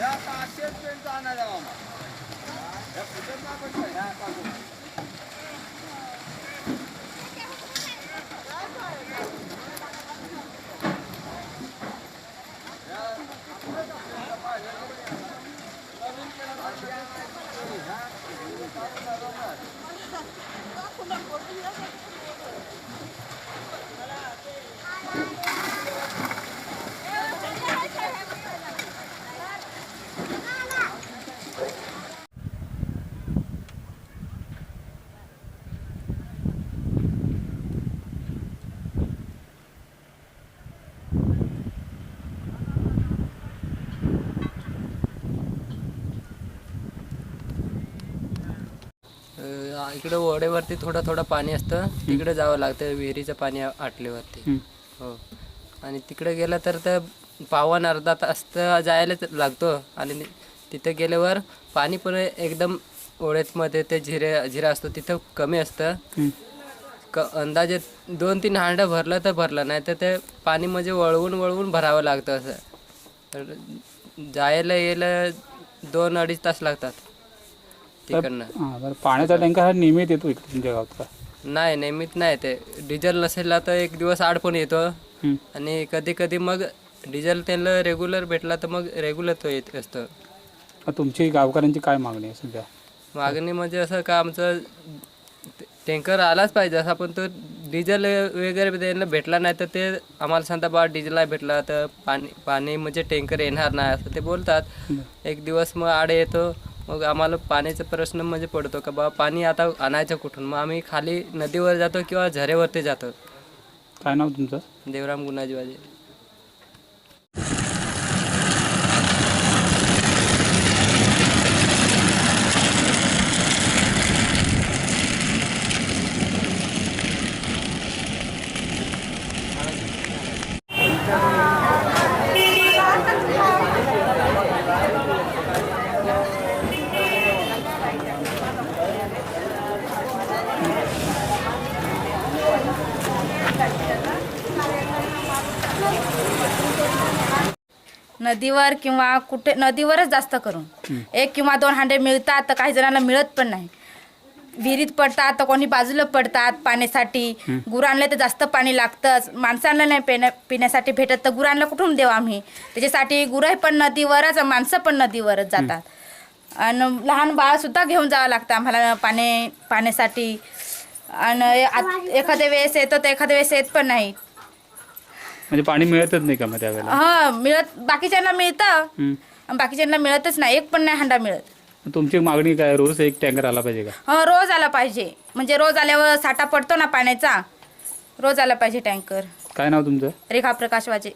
Ya, 500 bin tane de ama. Ya, kızım ne yapacak? Ya. इकडे ओढेवरती थोडं थोडं पाणी असतं. तिकडे जावं लागतं विहिरीचं पाणी आ- आटल्यावरती हं. आणि तिकडे गेलं तर तर पावन अर्धा तास तर जायलाच लागतो. आणि तिथं गेल्यावर पाणी पण एकदम ओढ्यामध्ये ते झिरे झिरा असतो तिथं कमी असतं. क अंदाजे दोन तीन हांडं भरलं तर भरलं नाही तर ते पाणी म्हणजे वळवून वळवून भरावं लागतं असं. तर जायला यायला दोन अडीच तास लागतात. तिकडनं हां पाण्याचा टँकर हा नियमित येतो इकडे तुमच्या गावात का नाही नेहमीच नाही ते डिझेल नसेल तर एक दिवस आड पण येतो. आणि कधी कधी मग डिझेल त्यांना रेग्युलर भेटला तर मग रेग्युलर तो येत असतो. मग तुमची गावकऱ्यांची काय मागणी आहे सध्या? मागणी म्हणजे असं का आमचं टँकर आलाच पाहिजे असं पण तो डिझेल वगैरे त्यांना भेटला नाही तर ते आम्हाला सांगता बा डिझेल नाही भेटला तर पाणी पाणी म्हणजे टँकर येणार नाही असं ते बोलतात. एक दिवस मग आडे येतो. मग आम्हाला पाण्याचा प्रश्न म्हणजे पडतो का बा पाणी आता आणायचं कुठून? मग आम्ही खाली नदीवर जातो किंवा झऱ्यावरती जातो? काय नाव तुमचं? देवराम गुणाजीवाजे नदीवर किंवा कुठे नदीवरच जास्त करून. एक किंवा दोन हांडे मिळतात तर काही जणांना मिळत पण नाही. विहिरीत पडतात तर कोणी बाजूला पडतात पाण्यासाठी. गुरांना तर जास्त पाणी लागतंच. माणसांना नाही पिण्या पिण्यासाठी भेटत तर गुरांना कुठून देऊ आम्ही? त्याच्यासाठी गुरं पण नदीवरच माणसं पण नदीवरच जातात. आणि लहान बाळ सुद्धा घेऊन जावं लागतं आम्हाला पाणी पाण्यासाठी. आणि एखाद्या वेळेस येतं तर एखाद्या वेळेस येत पण नाही. म्हणजे पाणी मिळतच नाही का मग त्यावेळेला? हा मिळत बाकीच्यांना मिळतं. बाकीच्यांना मिळतच नाही. एक पण नाही हंडा मिळत. तुमची मागणी काय? रोज एक टँकर आला पाहिजे का? हा रोज आला पाहिजे. म्हणजे रोज आल्यावर साठा पडतो ना पाण्याचा. रोज आला पाहिजे टँकर. काय नाव तुमचं? रेखा प्रकाश वाजे.